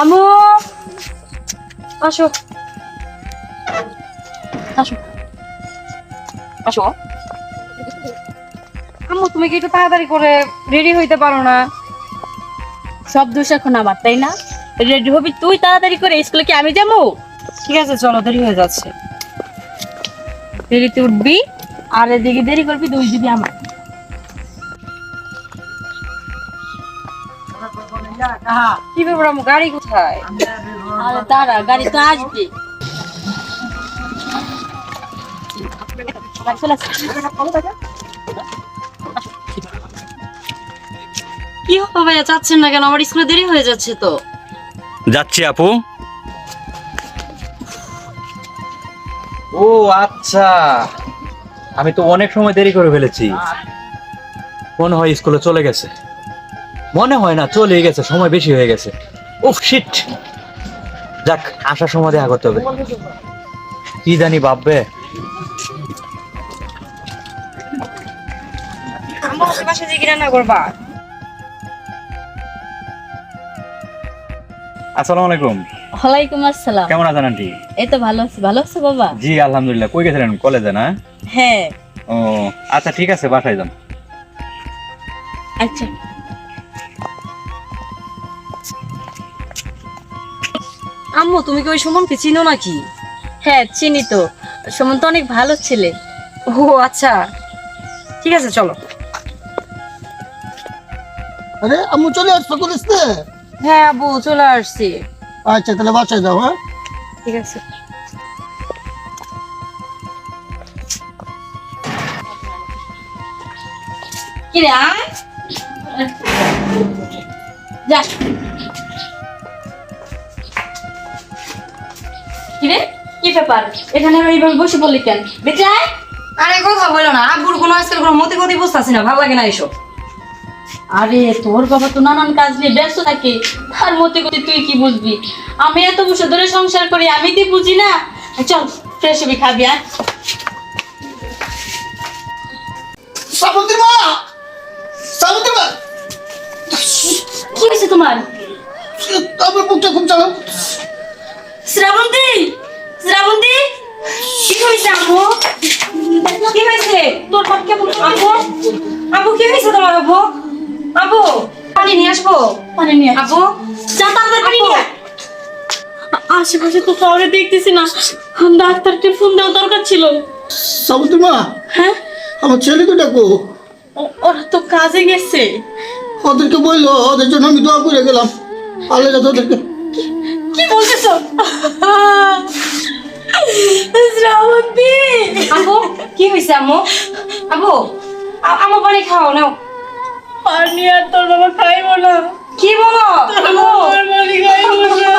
আমু আসো। আসো। আসো। আম্মু তুমি কি একটু তাড়াতাড়ি করে রেডি হইতে পারো না? সব দোষ এখন আমার তাই না? রেডি হবি তুই তাড়াতাড়ি করে স্কুলে কি আমি যাব? ঠিক আছে চলো দেরি হয়ে যাচ্ছে। দেরিতে উঠবি আর এদিকে দেরি করবি দুই দিবি আমার। আম্মু গাড়ি কোথায় দাঁড়া গাড়ি তো আসবে কি ভাইয়া না কেন আমার স্কুলে দেরি হয়ে যাচ্ছে তো যাচ্ছি আপু। ও আচ্ছা। আমি তো অনেক সময় দেরি করে ফেলেছি। মনে হয় স্কুলে চলে গেছে। মনে হয় না চলে গেছে সময় বেশি হয়ে গেছে। উফ শিট যাক আসার সময় দেখা করতে হবে। কি জানি ভাববে। আসসালামু আলাইকুম। ওয়ালাইকুম আসসালাম। কেমন আছেন আন্টি? এই তো ভালো আছি। ভালো আছো বাবা? জি আলহামদুলিল্লাহ। কই গেছিলেন? কলেজে না? হ্যাঁ। ও আচ্ছা ঠিক আছে বাসায় যান। আচ্ছা। আম্মু তুমি কি ওই সুমনকে চিনো নাকি? হ্যাঁ চিনি তো। সুমন তো অনেক ভালো ছেলে। ও আচ্ছা। ঠিক আছে চলো। আরে আম্মু চলে আসছো কলেজতে হ্যাঁ আব্বু চলে আসছি। আচ্ছা তাহলে বাসায় যাও হ্যাঁ? ঠিক আছে। কি রে আয়। যা। কি ব্যাপার? এখানে এইভাবে বসে পড়লি কেন? বেঁচে আয়। আরে কথা বলো না আব্বুর কোনো আজকাল কোনো মতি গতি বুঝতেছি না ভালো লাগে না এসব আরে তোর বাবা তো নানান কাজ নিয়ে ব্যস্ত থাকে তার মতে করে তুই কি বুঝবি? আমি এত বছর ধরে সংসার করি আমি তুই বুঝি না? চল ফ্রেশ হবি খাবি আর কি হয়েছে তোমার? আমার বুকটা খুব চালাও শ্রাবন্তী! শ্রাবন্তী? কি হয়েছে আব্বু কি হয়েছে? তোর হাত কেমন? আব্বু আব্বু কি হয়েছে তোমার আব্বু আব্বু পানি নিয়ে আসব? পানি নিয়ে। আব্বু যা তাড়াতাড়ি পানি নিয়ে আশেপাশে তো কাউরে দেখতেছি না। ডাক্তারকে ফোন দেওয়া দরকার ছিল। সামুদ্রি মা হ্যাঁ? আমার ছেলে তো ডাকো ও- ওরা তো কাজে গেছে। ওদেরকে বলল ওদের জন্য আমি দোয়া করে গেলাম। আল্লাহ যাতে ওদেরকে কি বলতেছ? শ্রাবন্তী আব্বু কি? হয়েছে আম্মু? আব্বু আ- আম্মু পানি খাও নাও। পানি আর তোর বাবা খাইবো না। কি বলো? আমার পানি খাইবো না।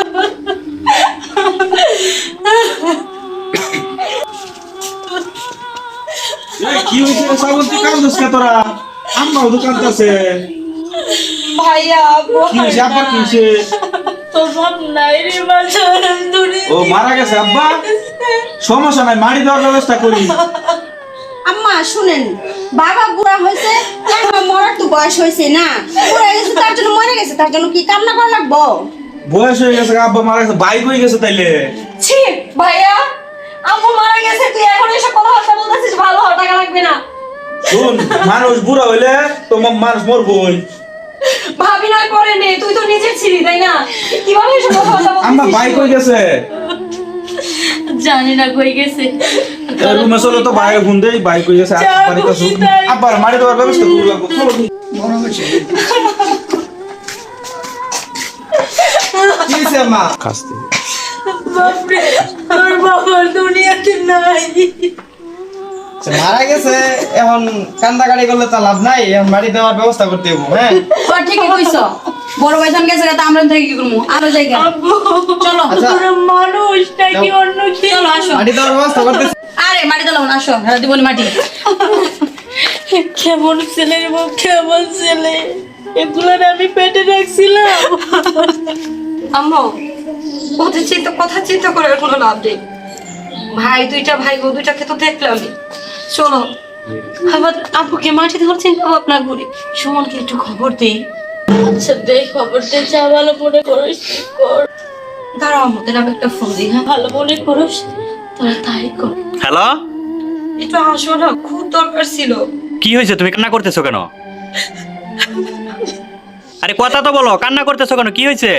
কি হয়েছে শ্রাবন্তী কান্দছিস কে তোরা? আম্মাও তো কান্দতেছে ভাইয়া কি হয়েছে আব্বা কি হয়েছে তোর বাপ নাই রে ও মারা গেছে আব্বা? সমস্যা নাই মারি দেওয়ার ব্যবস্থা করি। আম্মা শুনেন বাবা বুড়া হয়েছে এখন মরার তো বয়স হয়েছে না। বুড়া গেছে তার জন্য মরে গেছে তার জন্য কি কান্না করা লাগবো? বয়স হয়ে গেছে আব্বা মারা গেছে বাইক হয়ে গেছে তাইলে? ছি ভাইয়া আম্মু মারা গেছে তুই এখন এসব কথাবার্তা বলতেছিস ভালো টাকা লাগবে না। শুন মানুষ বুড়া হইলে তো ম- মানুষ মরবই। ভাবি পরে নে তুই তো নিজের ছিলি তাই না? কীভাবে এসব কথাবার্তা আম্মা বাইক হয়ে গেছে? জানি না কই গেছে। রুমে চলো তো বাইরে ফোন দেই বাইক হয়ে গেছে? খুশি আসুক। তাই। আব্বার মারি দেওয়ার ব্যবস্থা করি লাগবো। চলো মনে হয়েছে কি হয়েছে আম্মা বাপরে তোর বাবার দুনিয়াতে নাই। সে মারা গেছে এখন কান্দাকাটি করলে তো লাভ নাই এখন বাড়ি দেওয়ার ব্যবস্থা করতে হব হ্যাঁ? ঠিকই কইছ বড় ভাইজান গেছে তা আমরা থেকে কি করব? আরও জায়গা। চলো। আচ্ছা। মানুষ নাকি অন্য কি চলো আসো। বাড়ি দেওয়ার ব্যবস্থা করতে আরে মাটি দিলাম না আসো। হেলা দিবনি মাটি। কেমন ছেলে রে কেমন ছেলে। এগুলার আমি পেটে রাখছিলাম। আম্মু ওদের চিন্তা কথা চিন্তা করে কোনো লাভ নেই। ভাই দুইটা ভাই বউ দুইটাকে তো দেখলামই। চলো। আবার আপুকে মাটি ধর চিন্তা ভাবনা করি সুমনকে একটু খবর দিই। আচ্ছা দেখ খবর দে যা ভালো মনে করিস কর। দাঁড়াও আমাদের আমি একটা ফোন দিই হ্যাঁ? ভালো মনে করিস? তোরা তাই কর। হ্যালো? একটু আসো না খুব দরকার ছিল। কি হয়েছে? তুমি কান্না করতেছো কেন? আরে কথা তো বলো কান্না করতেছো কেন? কি হয়েছে?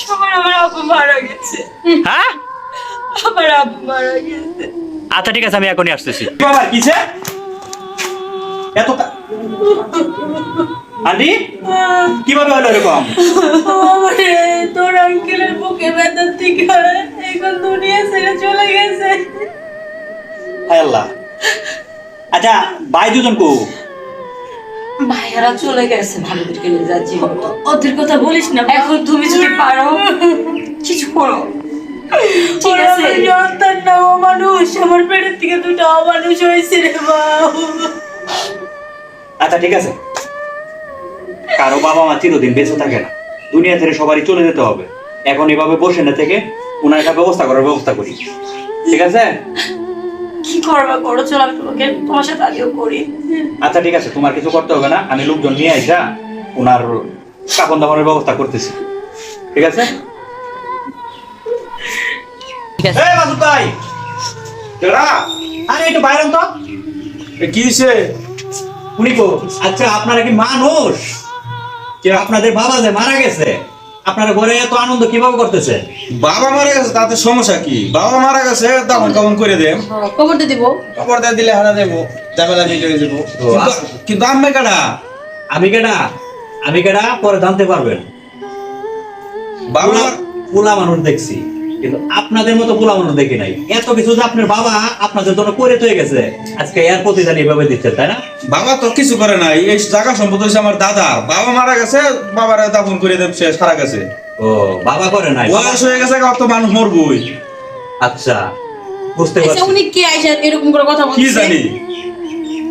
সবার আমার আব্বু মারা গেছে। হ্যাঁ? আমার আব্বু মারা গেছে। আচ্ছা ঠিক আছে আমি এখনই আসতেছি। বাবা কিসে? এত কা- আন্টি কীভাবে হলো এরকম? তোর আঙ্কেলের বুকে ব্যথার থেকে এখন দুনিয়া ছেড়ে চলে গেছে। হায় আল্লাহ। আচ্ছা ভাই দুজন কো? ভাইয়ারা চলে গেছে ভালোদেরকে নিয়ে যাচ্ছি। ওদের কথা বলিস না। এখন তুমি যদি পারো কিছু করো। ঠিক আছে। আমার না ও আমার পেটের থেকে দুটো অমানুষ হয়েছে রে মা। আচ্ছা ঠিক আছে। কারও বাবা মা চিরদিন বেঁচে থাকে না। দুনিয়া থেকে সবারই চলে যেতে হবে। এখন এভাবে বসে না থেকে ওনার একটা ব্যবস্থা করার ব্যবস্থা করি। ঠিক আছে? কি করবা করো চলো আমি তোমাকে তোমার সাথে আগেও করি। আচ্ছা ঠিক আছে তোমার কিছু করতে হবে না। আমি লোকজন নিয়ে আইসা ওনার কাপন দাপনের ব্যবস্থা করতেছি। ঠিক আছে? আছে। এই মাসুদ ভাই। আরে একটু বাইরন তো। কি হইছে? উনি কো? আচ্ছা আপনারা কি মানুষ? যে আপনাদের বাবা যে মারা গেছে আপনারা ঘরে এত আনন্দ কীভাবে করতেছে? বাবা মারা গেছে তাতে সমস্যা কি? বাবা মারা গেছে তখন কেমন করে দেব খবর দিয়ে দিব। খবর দিয়ে দিলে হারা দেবো ঝামেলা মিটে দেবো কিন্তু- কিন্তু আম্মে আমি কেডা? আমি কেডা? পরে জানতে পারবেন। বাবা পোলা- পোলা মানুষ দেখছি। কিন্তু আপনাদের মতো পোলা মানুষ দেখি নাই। এত কিছু যে আপনার বাবা আপনাদের জন্য করে তৈরি গেছে। আজকে এর প্রতিদান এভাবে দিচ্ছেন তাই না? বাবা তো কিছু করে নাই। এই জায়গা সম্পদ হচ্ছে আমার দাদা। বাবা মারা গেছে বাবার দাফন করে দেব সে সারা গেছে। ও বাবা করে নাই। বয়স হয়ে গেছে কত মানুষ মরবই। আচ্ছা বুঝতে আচ্ছা পারছি। উনি কে আইসা এরকম করে কথা কি জানি?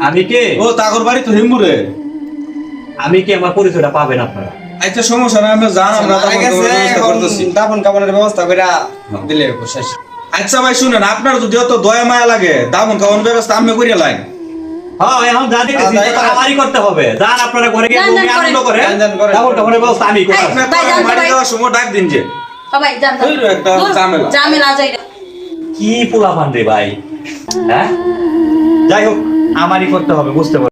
আমি কে? ও তাগর বাড়ি তো হিম্বুরে আমি কি? আমার পরিচয়টা পাবেন আপনারা। আচ্ছা সমস্যা নাই আমরা জান আমরা করার ব্যবস্থা করতেছি। দাফন কাপড়ের ব্যবস্থা করে দিলে শেষ। আচ্ছা ভাই শুনেন আপনার যদি অত দয়া মায়া লাগে দাফন কাপড় ব্যবস্থা আমি লাইন। হ্যাঁ এখন যা সেটা করেন। আমারই করতে হবে। যান আপনারা ঘরে গিয়ে আনন্দ। তারপর কাপড়ের ব্যবস্থা আমি জানতো বাড়ি ভাই। দেওয়ার সময় ডাক দিন যে। সবাই একটা যাই কি পোলা রে ভাই? হ্যাঁ? যাই হোক আমারই করতে হবে বুঝতে পারছি।